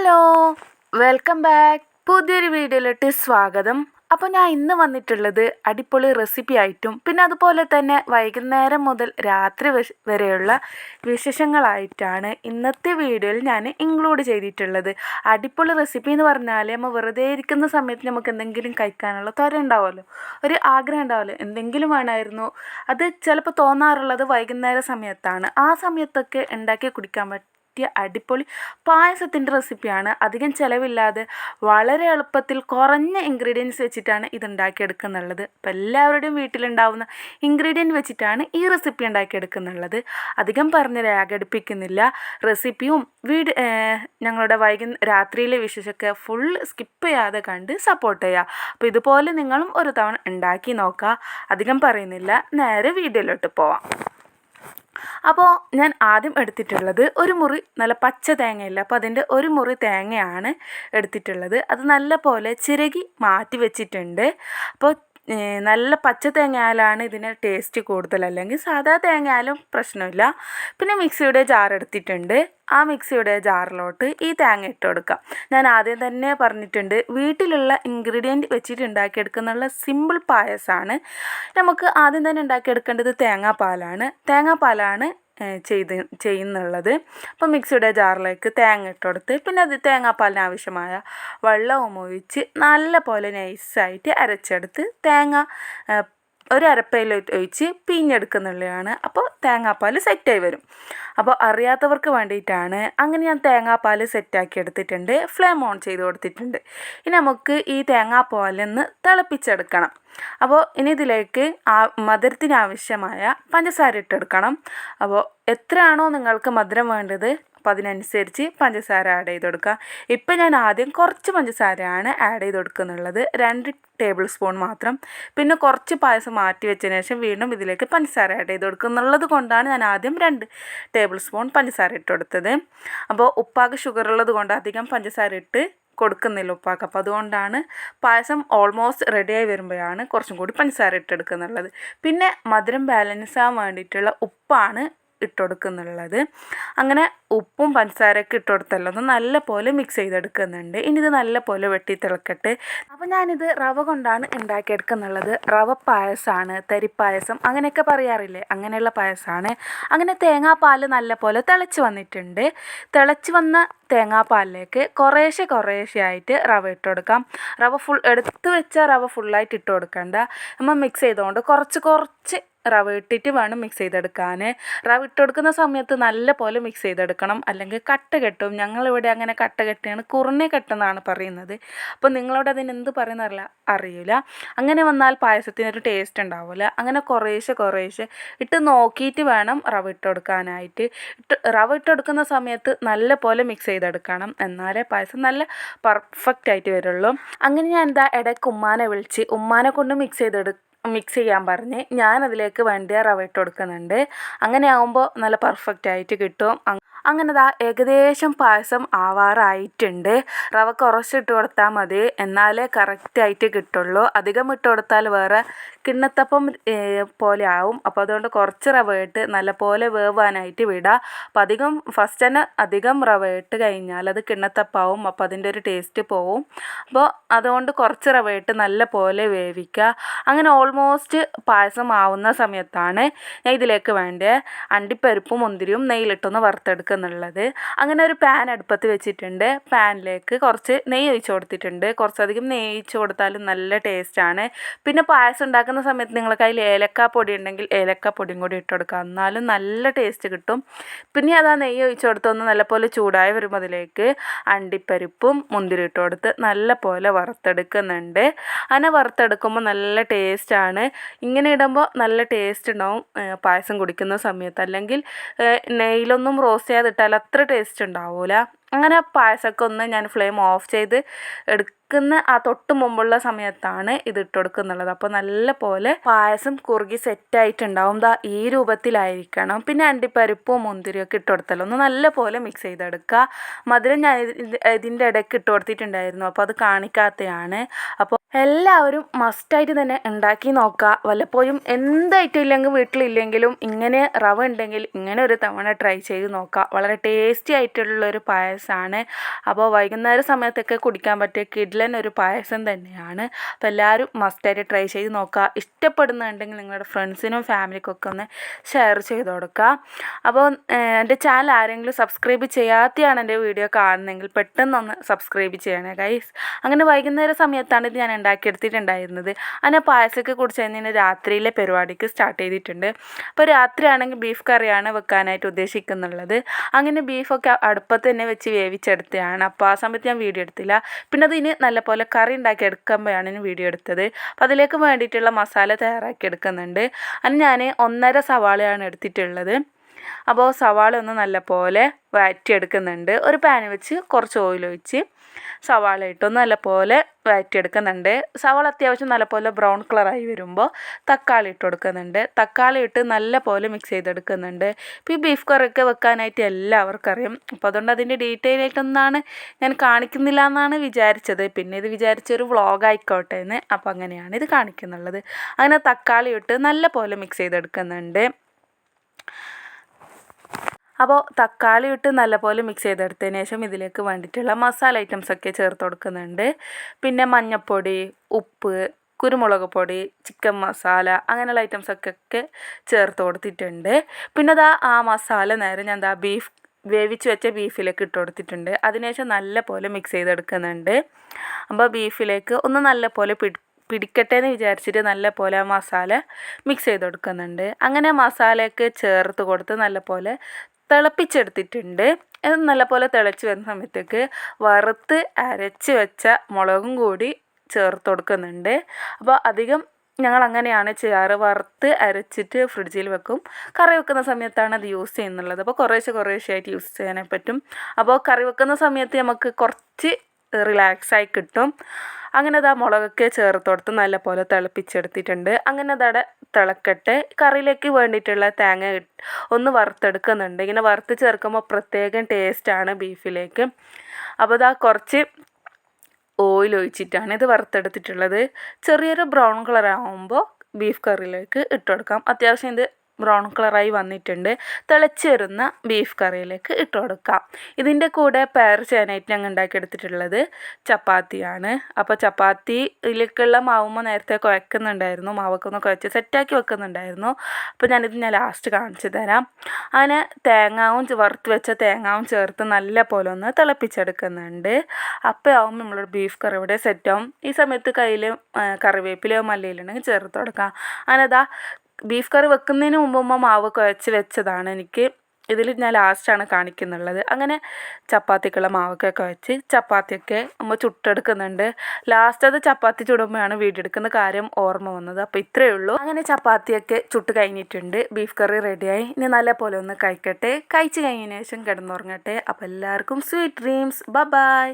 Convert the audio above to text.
Hello welcome back പുതിയൊരു വീഡിയോയിലോട്ട് സ്വാഗതം. അപ്പോൾ ഞാൻ ഇന്ന് വന്നിട്ടുള്ളത് അടിപൊളി റെസിപ്പി ആയിട്ടും പിന്നെ അതുപോലെ തന്നെ വൈകുന്നേരം മുതൽ രാത്രി വരെയുള്ള വിശേഷങ്ങളായിട്ടാണ് ഇന്നത്തെ വീഡിയോയിൽ ഞാൻ ഇൻക്ലൂഡ് ചെയ്തിട്ടുള്ളത്. അടിപൊളി റെസിപ്പി എന്ന് പറഞ്ഞാൽ നമ്മൾ വെറുതെ ഇരിക്കുന്ന സമയത്ത് നമുക്ക് എന്തെങ്കിലും കഴിക്കാനുള്ള ത്വര ഉണ്ടാവുമല്ലോ ഒരു ആഗ്രഹം ഉണ്ടാവുമല്ലോ എന്തെങ്കിലും വേണമായിരുന്നു അത് ചിലപ്പോൾ തോന്നാറുള്ളത് വൈകുന്നേര സമയത്താണ്. ആ സമയത്തൊക്കെ ഉണ്ടാക്കി കുടിക്കാൻ പറ്റും പറ്റിയ അടിപൊളി പായസത്തിന്റെ റെസിപ്പിയാണ്. അധികം ചിലവില്ലാതെ വളരെ എളുപ്പത്തിൽ കുറഞ്ഞ ഇൻഗ്രീഡിയൻസ് വെച്ചിട്ടാണ് ഇത് ഉണ്ടാക്കിയെടുക്കുന്നുള്ളത് അപ്പോൾ എല്ലാവരുടെയും വീട്ടിലുണ്ടാവുന്ന ഇൻഗ്രീഡിയന്റ് വെച്ചിട്ടാണ് ഈ റെസിപ്പി ഉണ്ടാക്കിയെടുക്കുന്നുള്ളത്. അധികം പറഞ്ഞ് രാഗടിപ്പിക്കുന്നില്ല. റെസിപ്പിയും വീട് ഞങ്ങളുടെ വൈകുന്ന രാത്രിയിലെ വിശേഷമൊക്കെ ഫുൾ സ്കിപ്പ് ചെയ്യാതെ കണ്ട് സപ്പോർട്ട് ചെയ്യുക അപ്പോൾ ഇതുപോലെ നിങ്ങളും ഒരു തവണ ഉണ്ടാക്കി നോക്കുക അധികം പറയുന്നില്ല. നേരെ വീഡിയോയിലോട്ട് പോവാം. അപ്പോൾ ഞാൻ ആദ്യം എടുത്തിട്ടുള്ളത് ഒരു മുറി നല്ല പച്ച തേങ്ങയില്ല അപ്പോൾ അതിന്റെ ഒരു മുറി തേങ്ങയാണ് എടുത്തിട്ടുള്ളത്. അത് നല്ല പോലെ ചിരകി മാറ്റി വെച്ചിട്ടുണ്ട്. അപ്പോൾ നല്ല പച്ച തേങ്ങയാലാണ് ഇതിന് ടേസ്റ്റ് കൂടുതൽ. അല്ലെങ്കിൽ സാധാ തേങ്ങയാലും പ്രശ്നമില്ല. പിന്നെ മിക്സിയുടെ ജാർ എടുത്തിട്ടുണ്ട്. ആ മിക്സിയുടെ ജാറിലോട്ട് ഈ തേങ്ങ ഇട്ട് കൊടുക്കാം. ഞാൻ ആദ്യം തന്നെ പറഞ്ഞിട്ടുണ്ട് വീട്ടിലുള്ള ഇൻഗ്രീഡിയന്റ് വെച്ചിട്ട് ഉണ്ടാക്കിയെടുക്കുന്നുള്ള സിമ്പിൾ പായസമാണ് നമുക്ക് ആദ്യം തന്നെ ഉണ്ടാക്കിയെടുക്കേണ്ടത് തേങ്ങാപ്പാലാണ്. തേങ്ങാപ്പാലാണ് ചെയ്ത് ചെയ്യുന്നുള്ളത്. അപ്പോൾ മിക്സിയുടെ ജാറിലേക്ക് തേങ്ങ ഇട്ട് കൊടുത്ത് പിന്നെ അത് തേങ്ങാപ്പാലിന് ആവശ്യമായ വെള്ളവും ഒഴിച്ച് നല്ല പോലെ നൈസായിട്ട് അരച്ചെടുത്ത് തേങ്ങ ഒരു അരപ്പയിൽ ഒഴിച്ച് പിഴിഞ്ഞെടുക്കുന്നുള്ളതാണ് അപ്പോൾ തേങ്ങാപ്പാൽ സെറ്റായി വരും. അപ്പോൾ അറിയാത്തവർക്ക് വേണ്ടിയിട്ടാണ് അങ്ങനെ ഞാൻ തേങ്ങാപ്പാൽ സെറ്റാക്കി എടുത്തിട്ടുണ്ട്. ഫ്ലെയിം ഓൺ ചെയ്ത് കൊടുത്തിട്ടുണ്ട്. ഇനി നമുക്ക് ഈ തേങ്ങാപ്പാലിൽ തേങ്ങാപ്പാലൊന്ന് തിളപ്പിച്ചെടുക്കണം. അപ്പോൾ ഇനി ഇതിലേക്ക് ആ മധുരത്തിന് ആവശ്യമായ പഞ്ചസാര ഇട്ടെടുക്കണം. അപ്പോൾ എത്രയാണോ നിങ്ങൾക്ക് മധുരം വേണ്ടത് അപ്പോൾ അതിനനുസരിച്ച് പഞ്ചസാര ആഡ് ചെയ്ത് കൊടുക്കുക ഇപ്പം ഞാൻ ആദ്യം കുറച്ച് പഞ്ചസാരയാണ് ആഡ് ചെയ്ത് കൊടുക്കുന്നുള്ളത് രണ്ട് ടേബിൾ സ്പൂൺ മാത്രം. പിന്നെ കുറച്ച് പായസം മാറ്റി വെച്ചതിന് ശേഷം വീണ്ടും ഇതിലേക്ക് പഞ്ചസാര ആഡ് ചെയ്ത് കൊടുക്കുന്നുള്ളത് കൊണ്ടാണ് ഞാൻ ആദ്യം രണ്ട് ടേബിൾ സ്പൂൺ പഞ്ചസാര ഇട്ട് കൊടുത്തത് അപ്പോൾ ഉപ്പാക്ക് ഷുഗർ ഉള്ളത് കൊണ്ട് അധികം പഞ്ചസാര ഇട്ട് കൊടുക്കുന്നില്ല ഉപ്പാക്ക്. അപ്പോൾ അതുകൊണ്ടാണ് പായസം ഓൾമോസ്റ്റ് റെഡിയായി വരുമ്പോഴാണ് കുറച്ചും കൂടി പഞ്ചസാര ഇട്ടെടുക്കുന്നുള്ളത് പിന്നെ മധുരം ബാലൻസ് ആവാൻ വേണ്ടിയിട്ടുള്ള ഉപ്പാണ് ഇട്ടുകൊടുക്കുന്നുള്ളത് അങ്ങനെ ഉപ്പും പഞ്ചസാരയൊക്കെ ഇട്ട് കൊടുത്തല്ലോ ഒന്ന് നല്ല പോലെ മിക്സ് ചെയ്തെടുക്കുന്നുണ്ട്. ഇനി ഇത് നല്ല പോലെ വെട്ടി തിളക്കട്ടെ. അപ്പോൾ ഞാനിത് റവ കൊണ്ടാണ് ഉണ്ടാക്കിയെടുക്കുന്നുള്ളത് റവ പായസമാണ് തരിപ്പായസം അങ്ങനെയൊക്കെ പറയാറില്ലേ? അങ്ങനെയുള്ള പായസമാണ് അങ്ങനെ തേങ്ങാപ്പാൽ നല്ല പോലെ തിളച്ച് വന്നിട്ടുണ്ട്. തിളച്ച് വന്ന തേങ്ങാപ്പാലിലേക്ക് കുറേശ്ശെ കുറേശ്ശെ ആയിട്ട് റവ ഇട്ട് കൊടുക്കാം റവ ഫുൾ എടുത്ത് വെച്ചാൽ റവ ഫുള്ളായിട്ട് ഇട്ട് കൊടുക്കണ്ട നമ്മൾ മിക്സ് ചെയ്തുകൊണ്ട് കുറച്ച് കുറച്ച് റവ ഇട്ടിട്ട് വേണം മിക്സ് ചെയ്തെടുക്കാൻ റവ ഇട്ട് കൊടുക്കുന്ന സമയത്ത് നല്ല പോലെ മിക്സ് ചെയ്തെടുക്കണം. അല്ലെങ്കിൽ കട്ട കെട്ടും. ഞങ്ങളിവിടെ അങ്ങനെ കട്ട കെട്ടിയാണ്. കുറഞ്ഞ കെട്ടെന്നാണ് പറയുന്നത്. അപ്പോൾ നിങ്ങളോട് അതിന് എന്ത് പറയുന്നറിയില്ല അറിയില്ല അങ്ങനെ വന്നാൽ പായസത്തിനൊരു ടേസ്റ്റ് ഉണ്ടാവില്ല അങ്ങനെ കുറേശ്ശെ കുറേശ്ശെ ഇട്ട് നോക്കിയിട്ട് വേണം റവ ഇട്ട് കൊടുക്കാനായിട്ട്. ഇട്ട് റവ ഇട്ട് കൊടുക്കുന്ന സമയത്ത് നല്ല പോലെ മിക്സ് ചെയ്തെടുക്കണം. എന്നാലേ പായസം നല്ല പെർഫെക്റ്റ് ആയിട്ട് വരുള്ളൂ. അങ്ങനെ ഞാൻ എന്താ ഇടയ്ക്ക് ഉമ്മാനെ വിളിച്ച് ഉമ്മാനെ കൊണ്ട് മിക്സ് ചെയ്തെടു മിക്സ് ചെയ്യാൻ പറഞ്ഞ് ഞാനതിലേക്ക് വേണ്ടിയ റവ ഇട്ട് കൊടുക്കുന്നുണ്ട്. അങ്ങനെ ആകുമ്പോൾ നല്ല പെർഫെക്റ്റ് ആയിട്ട് കിട്ടും. അങ്ങനെ ദാ ഏകദേശം പായസം ആവാറായിട്ടുണ്ട്. റവ കുറച്ചിട്ട് കൊടുത്താൽ മതി. എന്നാലേ കറക്റ്റായിട്ട് കിട്ടുള്ളൂ. അധികം ഇട്ട് കൊടുത്താൽ വേറെ കിണ്ണത്തപ്പം പോലെ ആവും. അപ്പോൾ അതുകൊണ്ട് കുറച്ച് റവ ഇട്ട് നല്ല പോലെ വേവാനായിട്ട് വിടുക അപ്പോൾ അധികം ഫസ്റ്റ് തന്നെ അധികം റവ ഇട്ട് കഴിഞ്ഞാൽ അത് കിണ്ണത്തപ്പാവും. അപ്പോൾ അതിന്റെ ഒരു ടേസ്റ്റ് പോവും. അപ്പോൾ അതുകൊണ്ട് കുറച്ച് റവ ഇട്ട് നല്ല പോലെ വേവിക്കുക അങ്ങനെ ഓൾമോസ്റ്റ് പായസം ആവുന്ന സമയത്താണ് ഞാൻ ഇതിലേക്ക് വേണ്ടേ. അണ്ടിപ്പരിപ്പും മുന്തിരിയും നെയ്യിലിട്ടൊന്ന് വറുത്തെടുക്കുന്നുള്ളത് അങ്ങനെ ഒരു പാൻ അടുപ്പത്ത് വെച്ചിട്ടുണ്ട്. പാനിലേക്ക് കുറച്ച് നെയ്യ് ഒഴിച്ച് കൊടുത്തിട്ടുണ്ട്. കുറച്ചധികം നെയ്യ് ഒഴിച്ച് കൊടുത്താലും നല്ല ടേസ്റ്റാണ് പിന്നെ പായസം ഉണ്ടാക്കുന്ന സമയത്ത് നിങ്ങളുടെ കയ്യിൽ ഏലക്കാപ്പൊടി ഉണ്ടെങ്കിൽ ഏലക്കാപ്പൊടിയും കൂടി ഇട്ട് കൊടുക്കുക. എന്നാലും നല്ല ടേസ്റ്റ് കിട്ടും. പിന്നെ അത് ആ നെയ്യ് ഒഴിച്ച് കൊടുത്തൊന്ന് നല്ലപോലെ ചൂടായി വരുമ്പോൾ അതിലേക്ക് അണ്ടിപ്പരിപ്പും മുന്തിരി ഇട്ട് കൊടുത്ത് നല്ല പോലെ വറുത്തെടുക്കുന്നുണ്ട്. അങ്ങനെ വറുത്തെടുക്കുമ്പോൾ നല്ല ടേസ്റ്റാണ് ഇങ്ങനെ ഇടുമ്പോൾ നല്ല ടേസ്റ്റ് ഉണ്ടാവും പായസം കുടിക്കുന്ന സമയത്ത്. അല്ലെങ്കിൽ നെയ്യിലൊന്നും റോസ്റ്റ് ചെയ്യാതിട്ടാൽ അത്ര ടേസ്റ്റ് ഉണ്ടാവില്ല അങ്ങനെ പായസമൊക്കെ ഒന്ന് ഞാൻ ഫ്ലെയിം ഓഫ് ചെയ്ത് എടുക്കുന്ന ആ തൊട്ട് മുമ്പുള്ള സമയത്താണ് ഇത് ഇട്ട് കൊടുക്കുന്നുള്ളത് അപ്പോൾ നല്ല പോലെ പായസം കുറുകി സെറ്റായിട്ടുണ്ടാവും ദാ ഈ രൂപത്തിലായിരിക്കണം. പിന്നെ അണ്ടിപ്പരിപ്പും മുന്തിരിയും ഒക്കെ ഇട്ട് ഒന്ന് നല്ല പോലെ മിക്സ് ചെയ്തെടുക്കുക. മധുരം ഞാൻ ഇത് ഇതിന്റെ ഇടയ്ക്ക് ഇട്ട് കൊടുത്തിട്ടുണ്ടായിരുന്നു. അപ്പോൾ അത് കാണിക്കാത്തതാണ് അപ്പോൾ എല്ലാവരും മസ്റ്റായിട്ട് തന്നെ ഉണ്ടാക്കി നോക്കുക. വല്ലപ്പോഴും എന്തായിട്ടും ഇല്ലെങ്കിൽ വീട്ടിലില്ലെങ്കിലും ഇങ്ങനെ റവ ഉണ്ടെങ്കിൽ ഇങ്ങനെ ഒരു തവണ ട്രൈ ചെയ്ത് നോക്കുക. വളരെ ടേസ്റ്റി ആയിട്ടുള്ളൊരു പായസമാണ്. അപ്പോൾ വൈകുന്നേര സമയത്തൊക്കെ കുടിക്കാൻ പറ്റിയ കിഡ്ലൻ ഒരു പായസം തന്നെയാണ്. അപ്പോൾ എല്ലാവരും മസ്റ്റായിട്ട് ട്രൈ ചെയ്ത് നോക്കുക. ഇഷ്ടപ്പെടുന്നുണ്ടെങ്കിൽ നിങ്ങളുടെ ഫ്രണ്ട്സിനും ഫാമിലിക്കൊക്കെ ഒന്ന് ഷെയർ ചെയ്ത് കൊടുക്കുക. അപ്പോൾ എന്റെ ചാനൽ ആരെങ്കിലും സബ്സ്ക്രൈബ് ചെയ്യാത്തതാണ് എന്റെ വീഡിയോ കാണുന്നതെങ്കിൽ പെട്ടെന്നൊന്ന് സബ്സ്ക്രൈബ് ചെയ്യണേ ഗൈസ് അങ്ങനെ വൈകുന്നേര സമയത്താണ് ഇത് ഞാൻ ഉണ്ടാക്കിയെടുത്തിട്ടുണ്ടായിരുന്നത്. അങ്ങനെ പായസമൊക്കെ കുടിച്ച് കഴിഞ്ഞാൽ രാത്രിയിലെ പരിപാടിക്ക് സ്റ്റാർട്ട് ചെയ്തിട്ടുണ്ട്. അപ്പോൾ രാത്രിയാണെങ്കിൽ ബീഫ് കറിയാണ് വെക്കാനായിട്ട് ഉദ്ദേശിക്കുന്നുള്ളത്. അങ്ങനെ ബീഫൊക്കെ അടുപ്പത്ത് തന്നെ വെച്ച് വേവിച്ചെടുത്തതാണ്. അപ്പോൾ ആ സമയത്ത് ഞാൻ വീഡിയോ എടുത്തില്ല. പിന്നെ അതിന് നല്ലപോലെ കറി ഉണ്ടാക്കി എടുക്കുമ്പോഴാണ് ഞാൻ വീഡിയോ എടുത്തത്. അപ്പോൾ അതിലേക്ക് വേണ്ടിയിട്ടുള്ള മസാല തയ്യാറാക്കി എടുക്കുന്നുണ്ട് അതിന് ഞാൻ ഒന്നര സവാളയാണ് എടുത്തിട്ടുള്ളത്. അപ്പോൾ സവാള ഒന്ന് നല്ലപോലെ വഴറ്റിയെടുക്കുന്നുണ്ട്. ഒരു പാൻ വെച്ച് കുറച്ച് ഓയിൽ ഒഴിച്ച് സവാള ഇട്ടൊന്ന് നല്ലപോലെ വഴറ്റിയെടുക്കുന്നുണ്ട്. സവാള അത്യാവശ്യം നല്ലപോലെ ബ്രൗൺ കളറായി വരുമ്പോൾ തക്കാളി ഇട്ട് കൊടുക്കുന്നുണ്ട്. തക്കാളി ഇട്ട് നല്ലപോലെ മിക്സ് ചെയ്തെടുക്കുന്നുണ്ട്. ഇപ്പോൾ ഈ ബീഫ് കറിയൊക്കെ വെക്കാനായിട്ട് എല്ലാവർക്കും അറിയാം. അപ്പോൾ അതുകൊണ്ട് അതിന്റെ ഡീറ്റെയിൽ ആയിട്ടൊന്നാണ് ഞാൻ കാണിക്കുന്നില്ല എന്നാണ് വിചാരിച്ചത്. പിന്നെ ഇത് വിചാരിച്ചൊരു വ്ളോഗ് ആയിക്കോട്ടെ എന്ന്. അപ്പോൾ അങ്ങനെയാണ് ഇത് കാണിക്കുന്നുള്ളത്. അങ്ങനെ തക്കാളി ഇട്ട് നല്ലപോലെ മിക്സ് ചെയ്തെടുക്കുന്നുണ്ട്. അപ്പോൾ തക്കാളി ഇട്ട് നല്ലപോലെ മിക്സ് ചെയ്തെടുത്തതിന് ശേഷം ഇതിലേക്ക് വേണ്ടിയിട്ടുള്ള മസാല ഐറ്റംസൊക്കെ ചേർത്ത് കൊടുക്കുന്നുണ്ട്. പിന്നെ മഞ്ഞൾപ്പൊടി ഉപ്പ് കുരുമുളക് പൊടി ചിക്കൻ മസാല അങ്ങനെയുള്ള ഐറ്റംസൊക്കെ ഒക്കെ ചേർത്ത് കൊടുത്തിട്ടുണ്ട്. പിന്നെ അതാ ആ മസാല നേരെ ഞാൻ എന്താ ബീഫ് വേവിച്ച് വെച്ച ബീഫിലേക്ക് ഇട്ട് കൊടുത്തിട്ടുണ്ട്. അതിനുശേഷം നല്ല പോലെ മിക്സ് ചെയ്തെടുക്കുന്നുണ്ട്. അപ്പോൾ ബീഫിലേക്ക് ഒന്ന് നല്ല പോലെ പിടി പിടിക്കട്ടെ എന്ന് വിചാരിച്ചിട്ട് നല്ല പോലെ ആ മസാല മിക്സ് ചെയ്ത് കൊടുക്കുന്നുണ്ട് അങ്ങനെ മസാലയൊക്കെ ചേർത്ത് കൊടുത്ത് നല്ല പോലെ തിളപ്പിച്ചെടുത്തിട്ടുണ്ട്. അത് നല്ലപോലെ തിളച്ച് വരുന്ന സമയത്തേക്ക് വറുത്ത് അരച്ച് വെച്ച മുളകും കൂടി ചേർത്ത് കൊടുക്കുന്നുണ്ട്. അപ്പോൾ അധികം ഞങ്ങൾ അങ്ങനെയാണ് ചെയ്യാറ്. വറുത്ത് അരച്ചിട്ട് ഫ്രിഡ്ജിൽ വെക്കും. കറി വെക്കുന്ന സമയത്താണ് അത് യൂസ് ചെയ്യുന്നുള്ളത്. അപ്പോൾ കുറേശ്ശെ കുറേശ്ശെ ആയിട്ട് യൂസ് ചെയ്യാനേ പറ്റും. അപ്പോൾ കറി വെക്കുന്ന സമയത്ത് നമുക്ക് കുറച്ച് റിലാക്സായി കിട്ടും. അങ്ങനെ അത് ആ മുളകൊക്കെ ചേർത്ത് കൊടുത്ത് നല്ലപോലെ തിളപ്പിച്ചെടുത്തിട്ടുണ്ട്. അങ്ങനെ അതവിടെ തിളക്കട്ടെ. കറിയിലേക്ക് വേണ്ടിയിട്ടുള്ള തേങ്ങ ഒന്ന് വറുത്തെടുക്കുന്നുണ്ട്. ഇങ്ങനെ വറുത്ത് ചേർക്കുമ്പോൾ പ്രത്യേകം ടേസ്റ്റാണ് ബീഫിലേക്ക്. അപ്പോൾ ഇതാ കുറച്ച് ഓയിൽ ഒഴിച്ചിട്ടാണ് ഇത് വറുത്തെടുത്തിട്ടുള്ളത്. ചെറിയൊരു ബ്രൗൺ കളർ ആകുമ്പോൾ ബീഫ് കറിയിലേക്ക് ഇട്ട് കൊടുക്കാം. അത്യാവശ്യം ഇത് ബ്രൗൺ കളറായി വന്നിട്ടുണ്ട്. തിളച്ചേറുന്ന ബീഫ് കറിയിലേക്ക് ഇട്ട് കൊടുക്കാം. ഇതിന്റെ കൂടെ പയർ ചേനായിട്ട് ഞങ്ങൾ ഉണ്ടാക്കിയെടുത്തിട്ടുള്ളത് ചപ്പാത്തിയാണ്. അപ്പോൾ ചപ്പാത്തിയിലേക്കുള്ള മാവുമ്പോൾ നേരത്തെ കുഴക്കുന്നുണ്ടായിരുന്നു. മാവൊക്കെ ഒന്ന് കുഴച്ച് സെറ്റാക്കി വെക്കുന്നുണ്ടായിരുന്നു. അപ്പോൾ ഞാനിത് ഞാൻ ലാസ്റ്റ് കാണിച്ചു തരാം. അങ്ങനെ തേങ്ങാവും വറുത്ത് വെച്ച തേങ്ങാവും ചേർത്ത് നല്ല പോലെ ഒന്ന് തിളപ്പിച്ചെടുക്കുന്നുണ്ട്. അപ്പോൾ ആവും നമ്മളൊരു ബീഫ് കറി ഇവിടെ സെറ്റാവും ഈ സമയത്ത് കയ്യിൽ കറിവേപ്പിലയോ മല്ലിയിലുണ്ടെങ്കിൽ ചേർത്ത് കൊടുക്കാം. അങ്ങനെ ബീഫ് കറി വെക്കുന്നതിന് മുമ്പ് ഉമ്മ മാവ് കുഴച്ച് വെച്ചതാണ്. എനിക്ക് ഇതിൽ ഞാൻ ലാസ്റ്റാണ് കാണിക്കുന്നുള്ളത്. അങ്ങനെ ചപ്പാത്തിക്കുള്ള മാവൊക്കെ കുഴച്ച് ചപ്പാത്തിയൊക്കെ നമ്മൾ ചുട്ടെടുക്കുന്നുണ്ട്. ലാസ്റ്റ് അത് ചപ്പാത്തി ചുടുമ്പോഴാണ് വീടെടുക്കുന്ന കാര്യം ഓർമ്മ വന്നത്. അപ്പോൾ ഇത്രയേ ഉള്ളൂ. അങ്ങനെ ചപ്പാത്തിയൊക്കെ ചുട്ട് കഴിഞ്ഞിട്ടുണ്ട്. ബീഫ് കറി റെഡിയായി ഇനി നല്ല പോലെ ഒന്ന് കഴിക്കട്ടെ. കഴിച്ച് കഴിഞ്ഞതിന് ശേഷം കിടന്നുറങ്ങട്ടെ. അപ്പോൾ എല്ലാവർക്കും സ്വീറ്റ് ഡ്രീംസ് ബ ബായ്